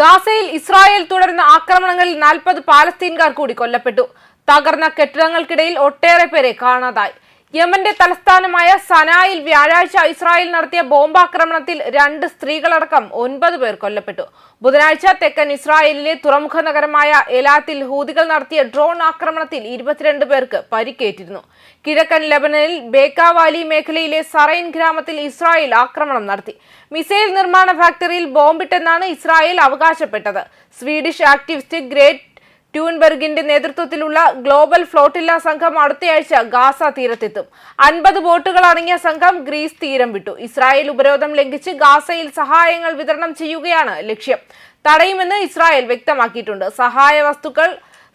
ഗാസയിൽ ഇസ്രായേൽ തുടരുന്ന ആക്രമണങ്ങളിൽ നാൽപ്പത് പാലസ്തീൻകാർ കൂടി കൊല്ലപ്പെട്ടു. തകർന്ന കെട്ടിടങ്ങൾക്കിടയിൽ ഒട്ടേറെ പേരെ കാണാതായി. യമന്റെ തലസ്ഥാനമായ സനായിൽ വ്യാഴാഴ്ച ഇസ്രായേൽ നടത്തിയ ബോംബാക്രമണത്തിൽ രണ്ട് സ്ത്രീകളടക്കം ഒൻപത് പേർ കൊല്ലപ്പെട്ടു. ബുധനാഴ്ച തെക്കൻ ഇസ്രായേലിലെ തുറമുഖ നഗരമായ എലാത്തിൽ ഹൂതികൾ നടത്തിയ ഡ്രോൺ ആക്രമണത്തിൽ ഇരുപത്തിരണ്ട് പേർക്ക് പരിക്കേറ്റിരുന്നു. കിഴക്കൻ ലെബനനിൽ ബേക്കാവാലി മേഖലയിലെ സറൈൻ ഗ്രാമത്തിൽ ഇസ്രായേൽ ആക്രമണം നടത്തി. മിസൈൽ നിർമ്മാണ ഫാക്ടറിയിൽ ബോംബിട്ടെന്നാണ് ഇസ്രായേൽ അവകാശപ്പെട്ടത്. സ്വീഡിഷ് ആക്ടിവിസ്റ്റ് ഗ്രേറ്റ് ട്യൂൻബെർഗിന്റെ നേതൃത്വത്തിലുള്ള ഗ്ലോബൽ ഫ്ലോട്ടില്ല സംഘം അടുത്തയാഴ്ച ഗാസ തീരത്തെത്തും. അൻപത് ബോട്ടുകൾ അടങ്ങിയ സംഘം ഗ്രീസ് തീരം വിട്ടു. ഇസ്രായേൽ ഉപരോധം ലംഘിച്ച് ഗാസയിൽ സഹായങ്ങൾ വിതരണം ചെയ്യുകയാണ് ലക്ഷ്യം. തടയുമെന്ന് ഇസ്രായേൽ വ്യക്തമാക്കിയിട്ടുണ്ട്. സഹായ വസ്തുക്കൾ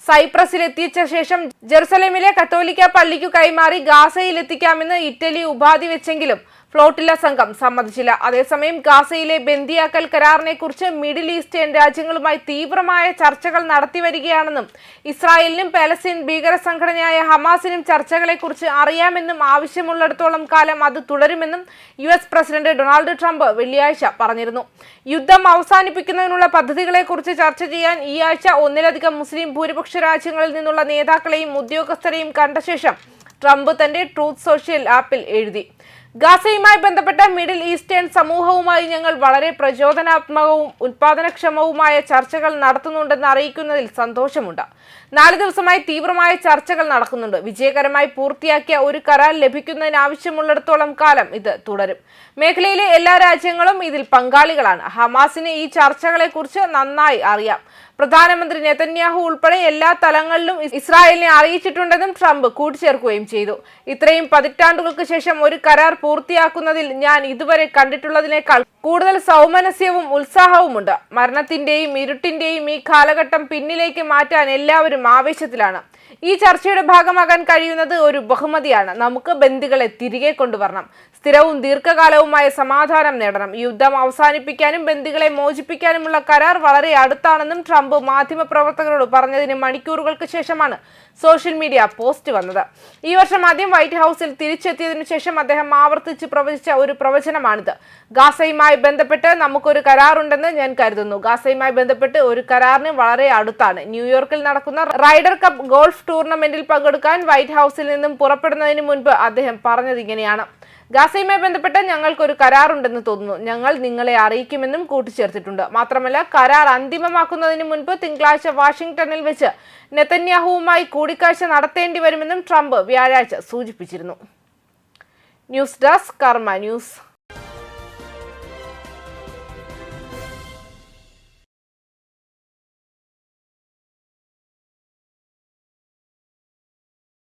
സൈപ്രസിൽ എത്തിച്ച ശേഷം ജെറുസലേമിലെ കത്തോലിക്ക പള്ളിക്കു കൈമാറി ഗാസയിൽ എത്തിക്കാമെന്ന് ഇറ്റലി ഉപാധി വെച്ചെങ്കിലും ഫ്ലോട്ടില്ല സംഘം സമ്മതിച്ചില്ല. അതേസമയം ഗാസയിലെ ബന്ദിയാക്കൽ കരാറിനെ കുറിച്ച് മിഡിൽ ഈസ്റ്റേൺ രാജ്യങ്ങളുമായി തീവ്രമായ ചർച്ചകൾ നടത്തിവരികയാണെന്നും ഇസ്രായേലിനും പാലസ്തീൻ ഭീകര സംഘടനയായ ഹമാസിനും ചർച്ചകളെക്കുറിച്ച് അറിയാമെന്നും ആവശ്യമുള്ളിടത്തോളം കാലം അത് തുടരുമെന്നും U S president Donald Trump വെള്ളിയാഴ്ച പറഞ്ഞിരുന്നു. യുദ്ധം അവസാനിപ്പിക്കുന്നതിനുള്ള പദ്ധതികളെക്കുറിച്ച് ചർച്ച ചെയ്യാൻ ഈ ആഴ്ച ഒന്നിലധികം മുസ്ലിം ഭൂരിപക്ഷ രാജ്യങ്ങളിൽ നിന്നുള്ള നേതാക്കളെയും ഉദ്യോഗസ്ഥരെയും കണ്ട ശേഷം ട്രംപ് തന്റെ ട്രൂത്ത് സോഷ്യൽ ആപ്പിൽ എഴുതി. ഗാസയുമായി ബന്ധപ്പെട്ട മിഡിൽ ഈസ്റ്റേൺ സമൂഹവുമായി ഞങ്ങൾ വളരെ പ്രചോദനാത്മകവും ഉൽപാദനക്ഷമവുമായ ചർച്ചകൾ നടത്തുന്നുണ്ടെന്ന് അറിയിക്കുന്നതിൽ സന്തോഷമുണ്ട്. നാല് ദിവസമായി തീവ്രമായ ചർച്ചകൾ നടക്കുന്നുണ്ട്. വിജയകരമായി പൂർത്തിയാക്കിയ ഒരു കരാർ ലഭിക്കുന്നതിന് ആവശ്യമുള്ളിടത്തോളം കാലം ഇത് തുടരും. മേഖലയിലെ എല്ലാ രാജ്യങ്ങളും ഇതിൽ പങ്കാളികളാണ്. ഹമാസിന് ഈ ചർച്ചകളെക്കുറിച്ച് നന്നായി അറിയാം. പ്രധാനമന്ത്രി നെതന്യാഹു ഉൾപ്പെടെ എല്ലാ തലങ്ങളിലും ഇസ്രായേലിനെ അറിയിച്ചിട്ടുണ്ടെന്നും ട്രംപ് കൂട്ടിച്ചേർക്കുകയും ചെയ്തു. ഇത്രയും പതിറ്റാണ്ടുകൾക്ക് ശേഷം ഒരു കരാർ പൂർത്തിയാക്കുന്നതിൽ ഞാൻ ഇതുവരെ കണ്ടിട്ടുള്ളതിനേക്കാൾ കൂടുതൽ സൗമനസ്യവും ഉത്സാഹവുമുണ്ട്. മരണത്തിന്റെയും ഇരുട്ടിന്റെയും ഈ കാലഘട്ടം പിന്നിലേക്ക് മാറ്റാൻ എല്ലാവരും ആവേശത്തിലാണ്. ഈ ചർച്ചയുടെ ഭാഗമാകാൻ കഴിയുന്നത് ഒരു ബഹുമതിയാണ്. നമുക്ക് ബന്ദികളെ തിരികെ കൊണ്ടുവരണം. സ്ഥിരവും ദീർഘകാലവുമായ സമാധാനം നേടണം. യുദ്ധം അവസാനിപ്പിക്കാനും ബന്ദികളെ മോചിപ്പിക്കാനുമുള്ള കരാർ വളരെ അടുത്താണെന്നും ട്രംപ് മാധ്യമപ്രവർത്തകരോട് പറഞ്ഞതിന് മണിക്കൂറുകൾക്ക് ശേഷമാണ് സോഷ്യൽ മീഡിയ പോസ്റ്റ് വന്നത്. ഈ വർഷം ആദ്യം വൈറ്റ് ഹൗസിൽ തിരിച്ചെത്തിയതിനു ശേഷം അദ്ദേഹം ആവർത്തിച്ച് പ്രവചിച്ച ഒരു പ്രവചനമാണിത്. ഗാസയുമായി ബന്ധപ്പെട്ട് നമുക്കൊരു കരാറുണ്ടെന്ന് ഞാൻ കരുതുന്നു. ഗാസയുമായി ബന്ധപ്പെട്ട് ഒരു കരാറിന് വളരെ അടുത്താണ്. ന്യൂയോർക്കിൽ നടക്കുന്ന റൈഡർ കപ്പ് ഗോൾഫ് ടൂർണമെന്റിൽ പങ്കെടുക്കാൻ വൈറ്റ് ഹൗസിൽ നിന്നും പുറപ്പെടുന്നതിന് മുൻപ് അദ്ദേഹം പറഞ്ഞത് ഇങ്ങനെയാണ്. ഗാസയുമായി ബന്ധപ്പെട്ട് ഞങ്ങൾക്കൊരു കരാറുണ്ടെന്ന് തോന്നുന്നു. ഞങ്ങൾ നിങ്ങളെ അറിയിക്കുമെന്നും കൂട്ടിച്ചേർത്തിട്ടുണ്ട്. മാത്രമല്ല കരാർ അന്തിമമാക്കുന്നതിന് മുൻപ് തിങ്കളാഴ്ച വാഷിംഗ്ടണിൽ വെച്ച് നെതന്യാഹുവുമായി കൂടിക്കാഴ്ച നടത്തേണ്ടി വരുമെന്നും ട്രംപ് വ്യാഴാഴ്ച സൂചിപ്പിച്ചിരുന്നു. News desk Karma news.